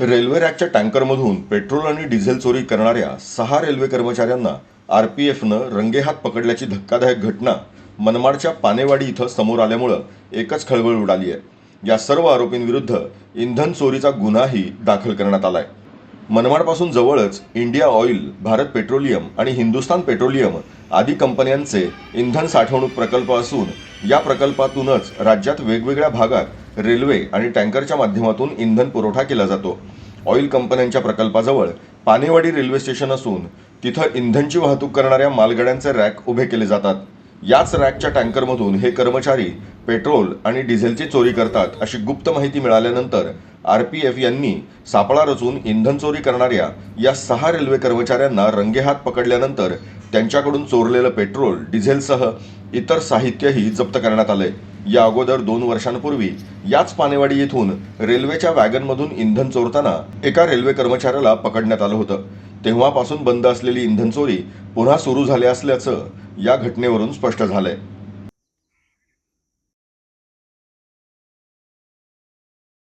Railway रॅकच्या टँकरमधून petrol आणि डिझेल चोरी करणाऱ्या सहा रेल्वे कर्मचाऱ्यांना आर पी एफनं रंगेहात पकडल्याची धक्कादायक घटना मनमाडच्या पानेवाडी इथं समोर आल्यामुळं एकच खळबळ उडाली आहे. या सर्व आरोपींविरुद्ध इंधन चोरीचा गुन्हाही दाखल करण्यात आलाय. मनमाडपासून जवळच इंडिया ऑइल भारत पेट्रोलियम आणि हिंदुस्थान पेट्रोलियम आदी कंपन्यांचे इंधन साठवणूक प्रकल्प असून या प्रकल्पातूनच राज्यात वेगवेगळ्या भागात रेल्वे आणि टँकरच्या माध्यमातून इंधन पुरवठा केला जातो. ऑइल कंपन्यांच्या प्रकल्पाजवळ पानेवाडी रेल्वे स्टेशन असून तिथं इंधनची वाहतूक करणाऱ्या मालगाड्यांचे रॅक उभे केले जातात. याच रॅकच्या टँकरमधून हे कर्मचारी पेट्रोल आणि डिझेलची चोरी करतात अशी गुप्त माहिती मिळाल्यानंतर आर पी एफ यांनी सापळा रचून इंधन चोरी करणाऱ्या या सहा रेल्वे कर्मचाऱ्यांना रंगेहात पकडल्यानंतर त्यांच्याकडून चोरलेलं पेट्रोल डिझेलसह इतर साहित्यही जप्त करण्यात आलंय. या अगोदर दोन वर्षांपूर्वी याच पानेवाडी येथून रेल्वेच्या वॅगनमधून इंधन चोरताना एका रेल्वे कर्मचाऱ्याला पकडण्यात आलं होतं. तेव्हापासून बंद असलेली इंधन चोरी पुन्हा सुरू झाली असल्याचं या घटनेवरून स्पष्ट झालंय.